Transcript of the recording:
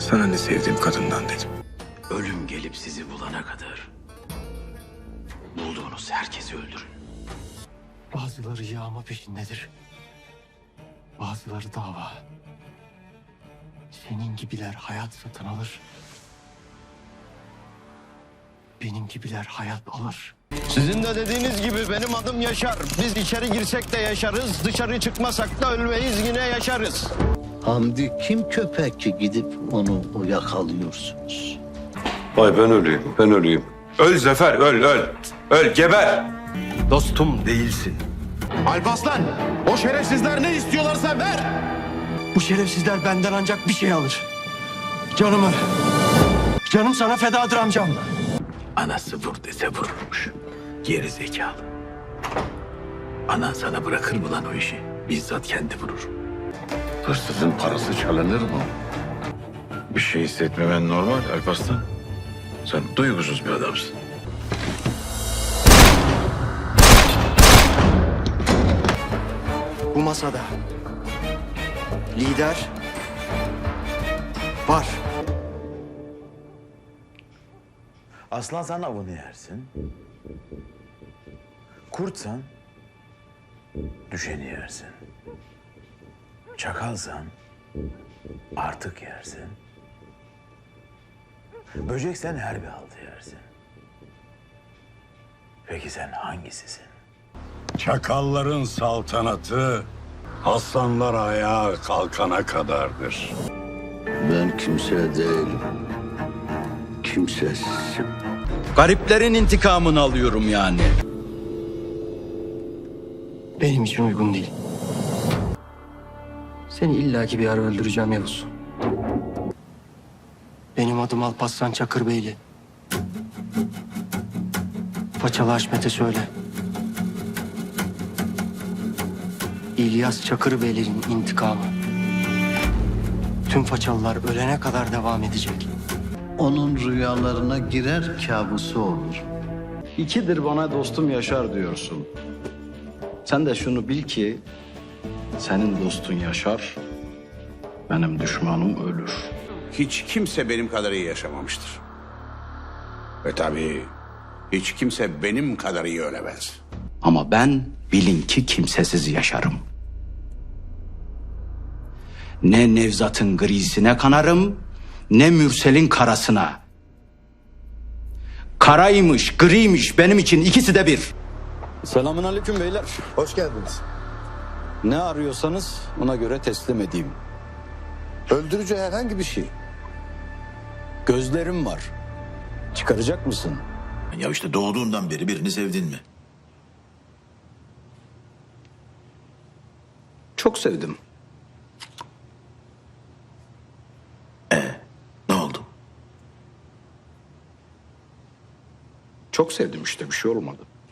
Sana ne sevdiğim kadından dedim. Ölüm gelip sizi bulana kadar bulduğunuz herkesi öldürün. Bazıları yağma peşindedir. Bazıları dava. Senin gibiler hayat satın alır. Benim gibiler hayat alır. Sizin de dediğiniz gibi benim adım Yaşar. Biz içeri girsek de yaşarız, dışarı çıkmasak da ölmeyiz yine yaşarız. Hamdi kim köpek ki gidip onu yakalıyorsunuz? Vay ben öleyim, ben öleyim. Öl Zafer, öl, öl. Öl, geber. Dostum değilsin. Alpaslan, o şerefsizler ne istiyorlarsa ver. Bu şerefsizler benden ancak bir şey alır. Canımı. Canım sana fedadır amcam. Anası vur dese vururmuş. Geri zekalı. Anan sana bırakır mı lan o işi? Bizzat kendi vurur. Hırsızın parası çalınır mı? Bir şey hissetmemen normal Alparslan. Sen duygusuz bir adamsın. Bu masada lider var. Aslansan avını yersin. Kurtsan düşeni yersin. Çakalsan artık yersin. Böceksen her bir haltı yersin. Peki sen hangisisin? Çakalların saltanatı aslanlar ayağa kalkana kadardır. Ben kimse değilim. Kimsesizim. Gariplerin intikamını alıyorum yani. Benim için uygun değil. Seni illaki bir ara öldüreceğim Yavuz. Benim adım Alparslan Çakırbeyli. Paçalı Haşmet'e söyle. İlyas Çakırbeyli'nin intikamı. Tüm façalılar ölene kadar devam edecek. Onun rüyalarına girer kabusu olur. İkidir bana dostum Yaşar diyorsun. Sen de şunu bil ki senin dostun Yaşar, benim düşmanım ölür. hiç kimse benim kadar iyi yaşamamıştır. Ve tabii hiç kimse benim kadar iyi ölemez. Ama ben bilin ki kimsesiz yaşarım. Ne Nevzat'ın grisine kanarım, ne Mürsel'in karasına. Karaymış, griymiş benim için ikisi de bir. Selamun aleyküm beyler. Hoş geldiniz. Ne arıyorsanız ona göre teslim edeyim. Öldürücü herhangi bir şey. Gözlerim var. Çıkaracak mısın? Ya işte doğduğundan beri birini sevdin mi? Çok sevdim. Ne oldu? Çok sevdim işte bir şey olmadı.